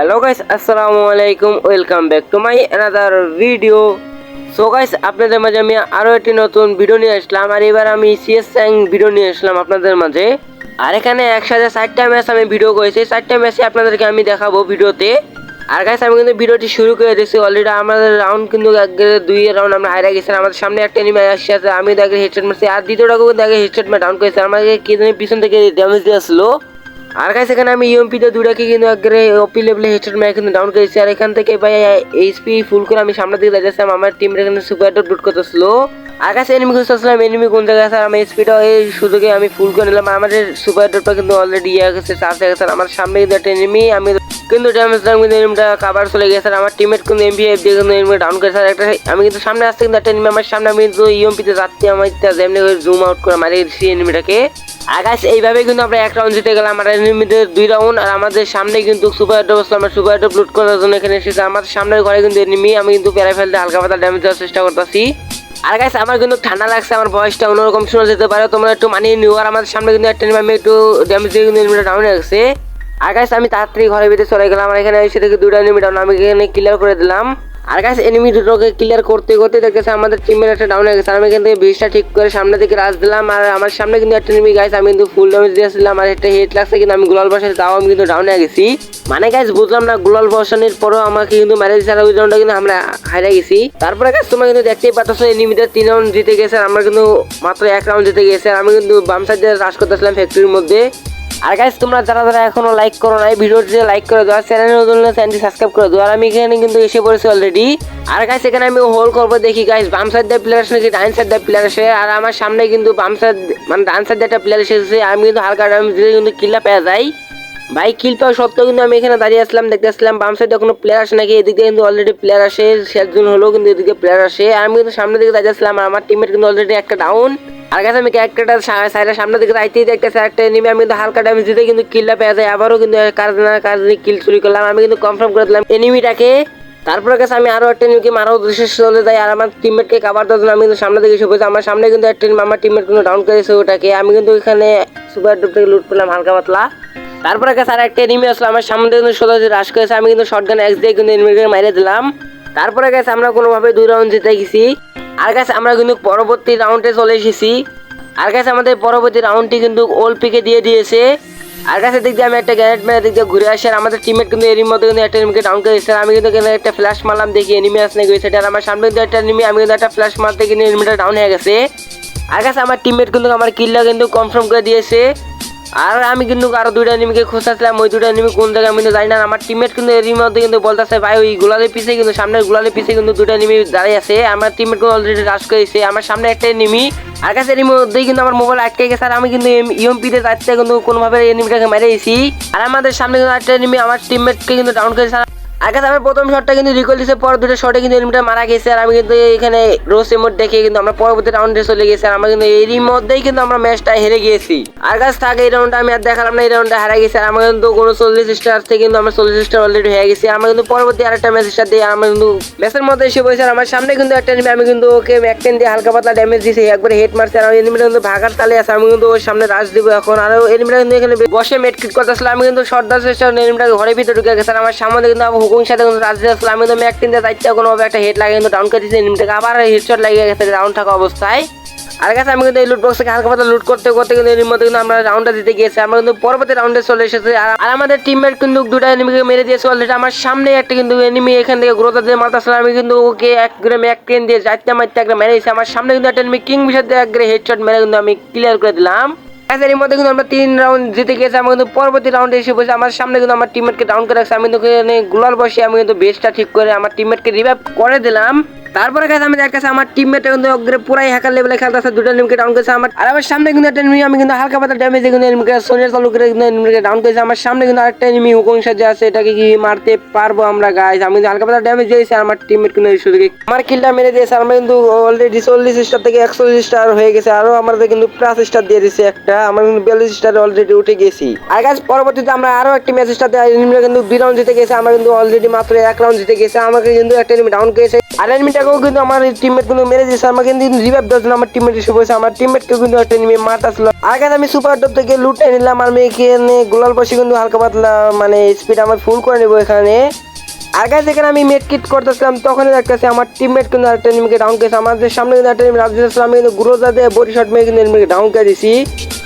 Hello guys, আসসালামু আলাইকুম, welcome back to my another video so guys, আপনাদের মাঝে আমি আরও একটি নতুন ভিডিও নিয়ে আসলাম, আর এবার আমি সিএস স্যাং ভিডিও নিয়ে আসলাম আপনাদের মাঝে। আর এখানে একসাথে চারটা ম্যাচ আমি ভিডিও করেছি চারটা ম্যাচে আপনাদেরকে আমি দেখাবো ভিডিওতে আর গাইস, আমি কিন্তু ভিডিওটি শুরু করে দিয়েছি অলরেডি আমাদের রাউন্ড কিন্তু দুই রাউন্ড আমরা হারিয়ে গেছি আমাদের সামনে একটা এনিমি আসছে আছে আমি দেখে হেডশট মারছি, আর দ্বিতীয়টাকেও দেখে হেডশট ডাউন করেছে আমাকে কি পিছন থেকে ড্যামেজ দিয়ে আসলো। আর গাইস এখানে আমি ইউএমপি তে দুটাকে কিন্তু একবারে ওপি লেভেলে হেডশট মেরে কিন্তু ডাউন করেছি। আর এখান থেকে ভাই এইচপি ফুল করে আমি সামনের দিকে যাচ্ছিলাম আমার টিম কিন্তু সুপার ডট করতে করতেছিল। আর কাছে এনিমি খুঁজতেছিলাম এনিমি কোন জায়গায় আছে? আমি স্পিডটা এই সুযোগে আমি ফুল করে নিলাম। আমাদের সুপার ডটটা কিন্তু অলরেডি ইয়ে গেছে চার্জ হয়ে গেছে। আমার সামনে কিন্তু একটা এনিমি আমি কিন্তু ড্যামেজ কিন্তু এনিমিটা কাবার চলে গেছে আর আমার টিমেট কিন্তু এমপি এফ দিয়ে কিন্তু এনিমি ডাউন আর একটা আমি কিন্তু সামনে আসতে কিন্তু একটা এনিমি আমার সামনে, আমি কিন্তু ইউএমপি তে যাচ্ছি, আমার যেমনি জুম আউট করে মারি দিচ্ছি এনিমিটাকে আগাছ এইভাবে কিন্তু আমরা এক রাউন্ড জিতে গেলাম। আর এনিমিদের দুই রাউন্ড আর আমাদের সামনে কিন্তু সুপার ডপ আসলো আমরা সুপার ডপ লুট করার জন্য এখানে এসেছি। আমাদের সামনের ঘরে কিন্তু এনিমি আমি কিন্তু প্যারা ফেলতে হালকা পাতা ড্যামেজ দেওয়ার চেষ্টা করতেছি। আর গাইস আমার কিন্তু ঠান্ডা লাগছে, আমার ভয়েসটা অন্যরকম শোনা যেতে পারে। তোমরা একটু মানিয়ে নিও। আর আমাদের সামনে কিন্তু একটা আমি একটু ড্যামেজ দিয়ে কিন্তু এনিমিটা ডাউন হয়ে গেছে। আর গাইস আমি তাড়াতাড়ি ঘরের ভিতরে চলে গেলাম আর এখানে এসে থেকে দুটো এনিমি ডাউন আমি এখানে ক্লিয়ার করে দিলাম। আর গাইস এনিমি দুটোকে ক্লিয়ার করতে করতে দেখতেছে আমাদের টিমের একটা ডাউন হয়ে গেছে। আমি এখান থেকে বিশটা ঠিক করে সামনে থেকে রাজ দিলাম। আর আমার সামনে কিন্তু একটা এনিমি গাছ আমি কিন্তু ফুল ড্যামেজ দিয়েছিলাম আর একটা হেড লাগছে কিন্তু আমি গ্লোয়াল বসাতে তাও আমি কিন্তু ডাউন হয়ে গেছি। মানে গাছ বুঝলাম না গ্লোয়াল বসানোর পরও আমাকে কিন্তু দিচ্ছে আর ওই রাউন্ডটা কিন্তু আমরা হারিয়ে গেছি। তারপরে গাছ তোমরা কিন্তু দেখতেই পাচ্ছ এনিমিদের তিন রাউন্ড জিতে গেছে। আর আমরা কিন্তু মাত্র এক রাউন্ড জিতে গেছে। আর আমি কিন্তু বাম সাইড দিয়ে রাশ করতেছিলাম ফ্যাক্টরির মধ্যে। আর গাইস তোমরা যারা যারা এখনও লাইক করো নাই ভিডিওটি লাইক করে দাও চ্যানেল নতুন চ্যানেলটি সাবস্ক্রাইব করে দাও। আর আমি এখানে কিন্তু এসে পড়েছি অলরেডি আর গাইস এখানে আমি হোল করব, দেখি গাইস বাম সাইড দিয়ে প্লেয়ার আসে নাকি ডাইন সাইড দিয়ে প্লেয়ার আসে? আর আমার সামনে কিন্তু বাম সাইড মানে ডান সাইড দিয়ে একটা প্লেয়ার এসেছে আমি কিন্তু হালকা ড্যামেজ দিলে কিন্তু কিল্লা পেয়ে যাই। ভাই কিল পাওয়া সত্ত্বেও কিন্তু আমি এখানে দাঁড়িয়ে আসলাম, দেখতে আসলাম, বাম সাইডে কোনো প্লেয়ার আসে নাকি, এদিকে কিন্তু অলরেডি প্লেয়ার আসে শেষজন হলেও কিন্তু এদিকে প্লেয়ার আসে। আমি কিন্তু সামনের দিকে দাঁড়িয়ে আসলাম আমার টিমের কিন্তু অলরেডি একটা ডাউন আর কাছে আমি ক্যারেক্টারটা সাইডের সামনের দিকে যাইতেই দেখতেছি একটা এনিমি আমি কিন্তু হালকা ড্যামেজ দিতে কিন্তু কিলটা পেয়ে যায় আবারও কিন্তু কাজ না কাজ কিল চুরি করলাম, আমি কিন্তু কনফার্ম করে দিলাম এনিমিটাকে তারপরে কাছে আমি আরও একটা এনিমিকে মারার উদ্দেশ্যে চলে যাই, আর আমার টিমমেটকে কাবার দেওয়ার জন্য আমি কিন্তু সামনে দিকে পড়েছি। আমার সামনে কিন্তু একটা আমার টিমমেট কিন্তু ডাউন করেছে ওটাকে। আমি কিন্তু এখানে সুপার ডুপ থেকে লুট পেলাম হালকা পাতলা। তারপরে কাছে আর একটা এনিমি আসলো, আমার সামনে কিন্তু সোজা রাশ করেছে, আমি কিন্তু শর্ট গান এক্স দিয়ে কিন্তু এনিমিকে মেরে দিলাম। তারপরে গেছে আমরা কোনোভাবে দুই রাউন্ড জিতে গেছি। আর গেছে আমরা কিন্তু পরবর্তী রাউন্ডে চলে এসেছি। আর কাছে আমাদের পরবর্তী রাউন্ডটি কিন্তু ওল পিকে দিয়ে দিয়েছে। আর কাছে দিক দিয়ে আমি একটা গ্যারেট মেরে দিক দিয়ে ঘুরে আসি, আর আমাদের টিমের কিন্তু এর মধ্যে কিন্তু একটা এনিমিকে ডাউন করে দিচ্ছে আমি কিন্তু একটা ফ্ল্যাশ মারলাম, দেখি এনিমি আসে নাকি ওই সাইডে আর আমার সামনে কিন্তু একটা এনিমি আমি কিন্তু একটা ফ্ল্যাশ মারতে কিন্তু এনিমিটা ডাউন হয়ে গেছে। আর কাছে আমার টিমমেট কিন্তু আমার কিল্লা কিন্তু কনফার্ম করে দিয়েছে। আর আমি কিন্তু আরও দুইটা এনিমিকে খুঁজতেছিলাম, ওই দুইটা এনিমি কোন জায়গায় আমি জানি না আমার টিমমেট কিন্তু এর মধ্যে কিন্তু বলতেছে, ভাই, ওই গোলালের পিছিয়ে কিন্তু সামনের গোলালের পিছিয়ে কিন্তু দুইটা এনিমি দাঁড়িয়ে আছে, আমার টিমমেট কিন্তু অলরেডি রাশ করেছে, আমার সামনে একটা এনিমি আর কাছে এর মধ্যেই কিন্তু আমার মোবাইল আটকে গেছে, আর আমি কিন্তু ইউএমপিতে যাচ্ছে, কিন্তু কোনোভাবে এনিমিটাকে মেরে আর আমাদের সামনে কিন্তু একটা এনিমি আমার টিমমেটকে কিন্তু ডাউন করেছে আগে আমার প্রথম শটটা কিন্তু রিকল দিছে পর দুটো শটে কিন্তু এনিমিটা মারা গেছে আর আমি কিন্তু এখানে রোস এমোট দেখে কিন্তু আমরা পরবর্তী রাউন্ডে চলে গেছি আর আমরা কিন্তু এরই মধ্যেই কিন্তু আমরা ম্যাচটা হেরে গিয়েছি। আর কাছ থাকে এই রাউন্ডটা আমি আর দেখালাম না এই রাউন্ডটা হারা গেছি আর আমরা কিন্তু কোনো চল্লিশ স্টার থেকে কিন্তু আমরা চল্লিশ স্টার অলরেডি হয়ে গেছি আমরা কিন্তু পরবর্তী আরেকটা ম্যাচ স্টার দিয়ে আমরা কিন্তু ম্যাচের মধ্যে এসে বসে আমার সামনে কিন্তু একটা enemy, আমি কিন্তু ওকে ম্যাকটেন দিয়ে হালকা পাতলা ড্যামেজ দিয়েছি একবার হেড মারছে আর এনিমিটা কিন্তু ভাগার তালে আছে আমি কিন্তু ওর সামনে রাশ দিব এখন আর এনিমিটা কিন্তু এখানে বসে মেট কিট করতেছিল আমি কিন্তু শর্ট দাস চেষ্টা এনিমিটাকে ঘরের ভিতরে ঢুকে গেছে আমার সামনে কিন্তু হুকুম সাথে কিন্তু দিয়েছিল আমি কিন্তু ম্যাক দিয়ে দায়িত্ব কোনোভাবে একটা হেড লাগে কিন্তু ডাউন করে দিয়েছি এনিমিটাকে আবার হেডশট লাগিয়ে গেছে ডাউন থাকা অবস্থায়। আর কাছে আমি কিন্তু এই লুট বক্সকে হালকা পাতলা লুট করতে করতে কিন্তু এর মধ্যে কিন্তু আমরা রাউন্ডটা দিতে গিয়েছি, আমরা কিন্তু পরবর্তী রাউন্ডে চলে এসেছি। আর আমাদের টিমমেট কিন্তু দুটো এনিমিকে মেরে দিয়েছে অলরেডি আমার সামনে একটা কিন্তু এনিমি এখান থেকে গ্রোথা দিয়ে মারতেছিল আমি কিন্তু ওকে এক গ্রামে এক ট্রেন দিয়ে চারটা মারতে একটা মেরে আমার সামনে কিন্তু একটা এনিমি কিং বিষয় দিয়ে এক গ্রে হেডশট মেরে কিন্তু আমি ক্লিয়ার করে দিলাম। এর মধ্যে কিন্তু আমরা তিন রাউন্ড জিতে গেছি আমি কিন্তু পরবর্তী রাউন্ডে এসে বসে আমার সামনে কিন্তু আমার টিমমেটকে ডাউন করে রাখছে। আমি কিন্তু এখানে বসে, আমি কিন্তু বেসটা ঠিক করে আমার টিমমেটকে রিভাইভ করে দিলাম। তারপরে কাছে আমি দেখতেছি আমার টিমমেট কিন্তু পুরাই হ্যাকার লেভেলে খেলতেছে দুটো নিমকে ডাউন করেছে। আমার আর আমার সামনে কিন্তু একটা enemy, আমি কিন্তু হালকা পাতা ড্যামেজ কিন্তু এনিমিকে সোনিয়ার চালু করে কিন্তু এনিমিকে ডাউন করেছে। আমার সামনে কিন্তু আরেকটা এনিমি হুকুম সাজে আছে এটাকে কি মারতে পারব আমরা গাইস আমি কিন্তু হালকা পাতা ড্যামেজ দিয়েছি আমার টিমমেট কিন্তু এই আমার কিলটা মেরে দিয়েছে আমরা কিন্তু অলরেডি চল্লিশ স্টার থেকে একচল্লিশ স্টার হয়ে গেছে আরও আমাদের কিন্তু প্লাস স্টার দিয়ে দিয়েছে একটা আমরা কিন্তু বিয়াল্লিশ স্টার অলরেডি উঠে গেছি। আর গাছ পরবর্তীতে আমরা আরও একটি ম্যাচ স্টার এনিমিটা কিন্তু দুই রাউন্ড জিতে গেছে আমরা কিন্তু অলরেডি মাত্র এক রাউন্ড জিতে গেছে আমাকে কিন্তু একটা এনিমি ডাউন করেছে। আর এনিমিটা এনিমিটাকেও কিন্তু আমার টিমমেট কিন্তু মেরে দিয়েছে। আমাকে কিন্তু রিভাইভ জন্য আমার টিমমেট এসে বসে আমার টিমমেটকে কিন্তু একটা মারতাছিল আর কাছে আমি সুপার ডব থেকে লুটে নিলাম। আর আমি এখানে গোলাল বসে কিন্তু হালকা পাতলা মানে স্পিড আমার ফুল করে নেব এখানে। আগে যেখানে আমি মেট কিট করতেছিলাম। তখনই দেখতেছি আমার টিমমেট কিন্তু একটা এনিমিকে ডাউন করেছে। আমাদের সামনে কিন্তু একটা এনিমি রাজ দিয়েছিল আমি কিন্তু গ্রোজা দিয়ে বডি শট মেরে কিন্তু এনিমিকে ডাউন করে দিছি।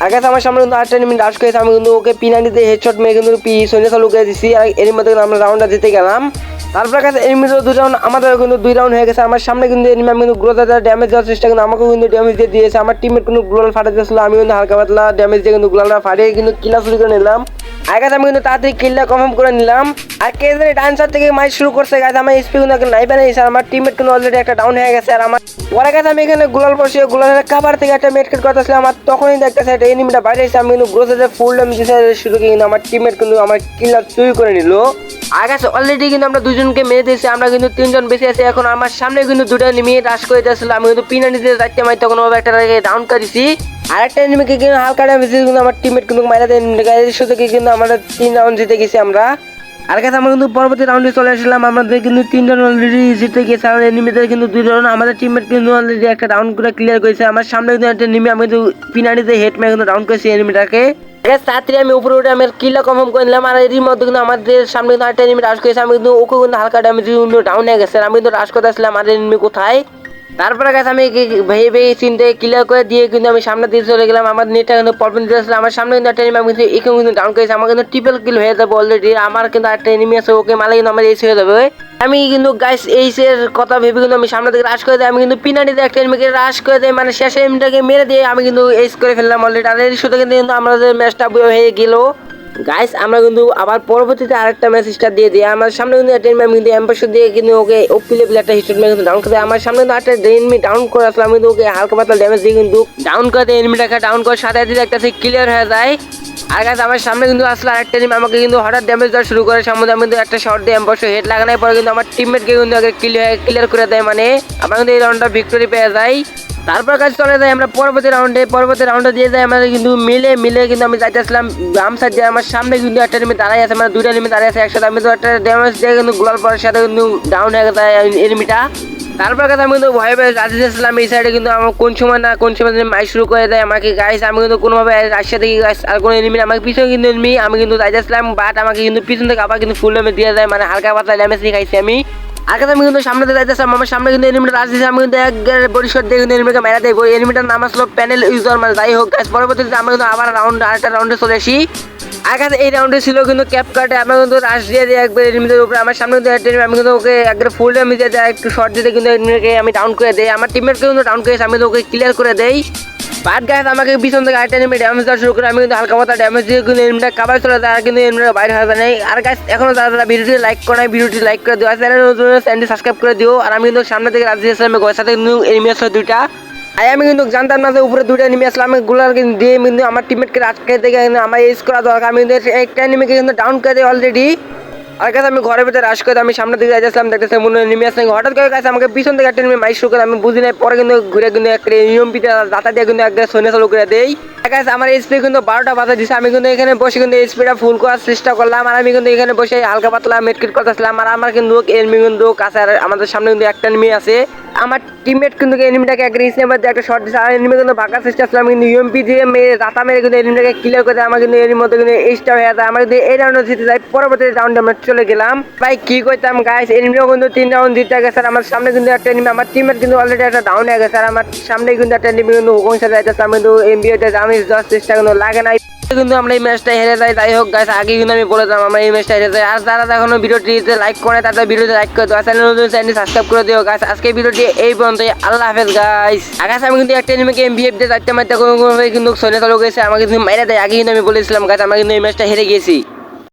আর গাছ আমার সামনে কিন্তু আটটা এনিমি ডাশ করেছে, আমি কিন্তু ওকে পিনা নিতে হেডশট মেরে কিন্তু পি সৈন্য চালু করে দিছি, আর এর মধ্যে কিন্তু আমরা রাউন্ডটা জিতে গেলাম। তারপর কাছে এনিমিরও দু রাউন্ড আমাদের কিন্তু দুই রাউন্ড হয়ে গেছে, আমার সামনে কিন্তু এনিমি আমি কিন্তু দিয়ে ড্যামেজ দেওয়ার চেষ্টা কিন্তু আমাকেও কিন্তু ড্যামেজ দিয়ে দিয়েছে, আমার টিমের কিন্তু গ্লোয়াল ফাটা দিয়েছিল, আমি কিন্তু হালকা পাতলা ড্যামেজ দিয়ে কিন্তু গ্লোয়ালটা ফাটিয়ে কিন্তু কিনা শুরু করে নিলাম। আর গাছ আমি কিন্তু তাড়াতাড়ি কিলটা কনফার্ম করে নিলাম। আর কে জানি ডান্সার থেকে মাইক শুরু করছে গাছ আমার স্পি কিন্তু নাই বানাইছে আর আমার টিমমেট কিন্তু অলরেডি একটা ডাউন হয়ে গেছে, আর আমার পরে গাছ আমি এখানে গুলাল বসে গুলালের কাবার থেকে একটা মেটকেট করতেছিলাম আমার তখনই দেখতেছে একটা এনিমিটা বাইরে এসে আমি কিন্তু গ্রোসে ফুল ড্যামেজ দিতে শুরু কিন্তু আমার টিমমেট কিন্তু আমার কিলার চুরি করে নিল। আর গাছ অলরেডি কিন্তু আমরা দুজনকে মেরে দিয়েছি, আমরা কিন্তু তিনজন বেশি আছি, এখন আমার সামনে কিন্তু দুটো এনিমি রাশ করে দিয়েছিল, আমি কিন্তু পিনানি দিয়ে যাইতে মাইতে কোনো একটা ডাউন করেছি আরেকটা এনিমিকে কিন্তু হালকা ড্যামেজ দিয়ে কিন্তু আমার টিমমেট কিন্তু মাইরা দেন গাড়ির সাথে কিন্তু আমরা তিন রাউন্ড জিতে গেছি আমরা। আর কাছে আমরা কিন্তু পরবর্তী রাউন্ডে চলে আসলাম। আমাদের কিন্তু তিনজন অলরেডি জিতে গেছে। আর এনিমিদের কিন্তু দুই রাউন্ড আমাদের টিমমেট কিন্তু অলরেডি একটা রাউন্ড করে ক্লিয়ার করেছে। আমার সামনে কিন্তু একটা এনিমি আমি কিন্তু পিনানিতে হেড মেরে কিন্তু রাউন্ড করেছি এনিমিটাকে তাড়াতাড়ি আমি উপরে উঠে আমি কিলা কনফার্ম করে নিলাম। আর এর মধ্যে কিন্তু আমাদের সামনে কিন্তু একটা এনিমি রাশ করেছে। আমি কিন্তু ওকে কিন্তু হালকা ড্যামেজ কিন্তু ডাউন হয়ে গেছে। আমি কিন্তু রাশ করতে আসলাম। আর এনিমি কোথায়? তারপরে গেছে আমি ভেয়ে ভেয়ে চিনতে ক্লিয়ার করে দিয়ে কিন্তু আমি সামনে দিয়ে চলে গেলাম। আমার নেটটা কিন্তু প্রবলেম দিয়েছিল আমার সামনে কিন্তু একটা এনিমি কিন্তু এখানে কিন্তু ডাউন করেছি। আমার কিন্তু ট্রিপল কিল হয়ে যাবে অলরেডি আমার কিন্তু একটা এনিমি আছে, ওকে মালে কিন্তু আমার এসে হয়ে যাবে। আমি কিন্তু গাইস এইসের কথা ভেবে কিন্তু আমি সামনে থেকে রাশ করে দিই আমি কিন্তু পিনাটিতে একটা এনিমিকে রাশ করে দিই মানে শেষে এনিমিটাকে মেরে দিয়ে আমি কিন্তু এইস করে ফেললাম অলরেডি আর এর সাথে কিন্তু আমাদের ম্যাচটা হয়ে গেল। গাইস আমরা কিন্তু আবার পরবর্তীতে আরেকটা স্টার্ট দিয়ে দিই। আমার সামনে কিন্তু একটা কিন্তু এম্পাসে দিয়ে কিন্তু ওকে ওপি লেভেল একটা মেরে কিন্তু ডাউন করে আমার সামনে কিন্তু একটা এনিমি ডাউন করে আসলাম কিন্তু ওকে হালকা পাতলা ড্যামেজ দিয়ে কিন্তু ডাউন করে দেয়। এনিমিটাকে ডাউন করে সাথে সাথে একটা ক্লিয়ার হয়ে যায়। আর গাছ আমার সামনে কিন্তু আসলে আরেকটা এনিমি আমাকে কিন্তু হঠাৎ ড্যামেজ দেওয়া শুরু করে। সামনে আমি কিন্তু একটা শর্ট দিয়ে এম্পাসে হেড লাগানোর পরে কিন্তু আমার টিমমেটকে কিন্তু আগে ক্লিয়ার ক্লিয়ার করে দেয়। মানে আমার কিন্তু এই রাউন্ডটা ভিক্টোরি পেয়ে যাই। তারপর কাজ চলে যায়, আমরা পরবর্তী রাউন্ডে পরবর্তী রাউন্ডে দিয়ে যাই আমরা কিন্তু মিলে মিলে কিন্তু আমি যাইতেছিলাম বাম সাইড দিয়ে আমার সামনে কিন্তু একটা এনিমি দাঁড়াই আছে মানে দুইটা এনিমি দাঁড়াই আছে, একসাথে আমি তো একটা ড্যামেজ দিয়ে কিন্তু গোলার পরের সাথে কিন্তু ডাউন হয়ে গেছে এনিমিটা তারপর কাছে আমি কিন্তু ভয়ে রাজি যাচ্ছিলাম এই সাইডে কিন্তু আমার কোন সময় না, কোন সময় মাইক শুরু করে দেয় আমাকে গাইস আমি কিন্তু কোনোভাবে রাশিয়া থেকে গাইস আর কোনো এনিমি আমাকে পিছনে কিন্তু এনিমি আমি কিন্তু যাইতেছিলাম বাট আমাকে কিন্তু পিছন থেকে আবার কিন্তু ফুল ড্যামেজ দিয়ে দেয় মানে হালকা পাতলা দিয়ে খাইছি আমি। কাছে আমি কিন্তু সামনে দিয়ে যাইতেছিলাম, আমার সামনে কিন্তু এনিমিটা দিয়েছে আমি কিন্তু এক বরিশার দিয়ে কিন্তু এনিমিকে মেরা দেবো। এনিমিটার নাম আসলো প্যানেল ইউজার মানে যাই হোক গাইস পরবর্তীতে আমরা কিন্তু আবার রাউন্ড আরেকটা রাউন্ডে চলে আসি। আর এই রাউন্ডে ছিল কিন্তু ক্যাপ কাটে আমরা কিন্তু রাশ দিয়ে দিই একবার এনিমিদের উপরে, আমার সামনে কিন্তু একটা আমি কিন্তু ওকে একবার ফুল ড্যামেজ দিয়ে দেয় একটু শর্ট দিতে কিন্তু এনিমিকে আমি ডাউন করে দেই। আমার টিমমেটকে কিন্তু ডাউন করেছি আমি তো ওকে ক্লিয়ার করে দেই। বাট গাছ আমাকে পিছন থেকে আরেকটা এনিমি ড্যামেজ দেওয়া শুরু করে, আমি কিন্তু হালকা পাতা ড্যামেজ দিয়ে কিন্তু এনিমিটা কাবার চলে আর কিন্তু এনিমিটা বাইরে হয়ে নাই। আর গাছ এখনও যারা যারা ভিডিওটি লাইক করে নাই, ভিডিওটি লাইক করে দিও। আর চ্যানেল নতুন চ্যানেলটি সাবস্ক্রাইব করে দিও। আর আমি কিন্তু সামনে থেকে রাজি আসলাম গয়ের সাথে কিন্তু এনিমি আছে দুইটা। আর আমি কিন্তু জানতাম না যে উপরে দুইটা এনিমি আসলে আমি গুলার কিন্তু দিয়ে কিন্তু আমার টিমমেটকে আটকে থেকে আমার এজ করা দরকার। আমি কিন্তু একটা এনিমিকে কিন্তু ডাউন করে অলরেডি আর কাছে আমি ঘরের ভিতরে করে আমি সামনে দিকে যাচ্ছিলাম দেখতেছি মনে হয় নেমে আসলে হঠাৎ করে কাছে আমাকে পিছন থেকে একটা নেমে মাইক শুরু করে, আমি বুঝি নাই, পরে কিন্তু ঘুরে কিন্তু একটা নিয়ম পিতে দাতা দিয়ে কিন্তু একটা সৈন্য চালু করে দেই। গাইস আমার স্পিড কিন্তু বারোটা বাজে দিছে, আমি কিন্তু এখানে বসে কিন্তু স্পিডটা ফুল করার চেষ্টা করলাম, আর আমি কিন্তু এখানে বসে হালকা পাতলা মেটকিট করতেছিলাম, আর আমার কিন্তু এনিমি কিন্তু কাছে, আর আমাদের সামনে কিন্তু একটা এনিমি আছে। আমার টিমমেট কিন্তু এনিমিটাকে রিস দিয়ে একটা শর্ট দিচ্ছে আর এনিমি কিন্তু ভাগার চেষ্টা ছিলাম কিন্তু ইউএমপি দিয়ে মেরে রাতা মেরে কিন্তু এনিমিটাকে ক্লিয়ার করে দেয়, আমার কিন্তু এর মধ্যে কিন্তু এইচটা হয়ে যায়, আমার কিন্তু এই রাউন্ডে জিতে যায় পরবর্তী রাউন্ডে আমরা চলে গেলাম। ভাই, কি করতাম গাইস এনিমিও কিন্তু তিন রাউন্ড জিতে গেছে। আমার সামনে কিন্তু একটা এনিমি আমার টিমের কিন্তু অলরেডি একটা ডাউন হয়ে গেছে। আমার সামনে কিন্তু একটা এনিমি কিন্তু হুকুম সাথে যাইতেছে। আমি কিন্তু এমবিওতে আমি যাওয়ার চেষ্টা কিন্তু লাগে নাই। কিন্তু আমরা এই ম্যাচটা হেরে যাই। যাই হোক গাইস আগে কিন্তু আমি বলে দিলাম, আমরা এই ম্যাচটা হেরে যাই। আর যারা এখনও ভিডিওটিতে লাইক করে তাদের ভিডিওতে লাইক করে দেওয়া চ্যানেল নতুন চ্যানেল সাবস্ক্রাইব করে দিও গাইস আজকে ভিডিওটি এই পর্যন্ত আল্লাহ হাফেজ গাইস আকাশ আমি কিন্তু একটা এনিমিকে এমবিএফ দিয়ে যাইতে মারতে কোনো কোনো কিন্তু সৈন্য চালু গেছে আমাকে কিন্তু মাইরা দেয়। আগে কিন্তু আমি বলেছিলাম গাইস আমরা কিন্তু এই ম্যাচটা হেরে গেছি।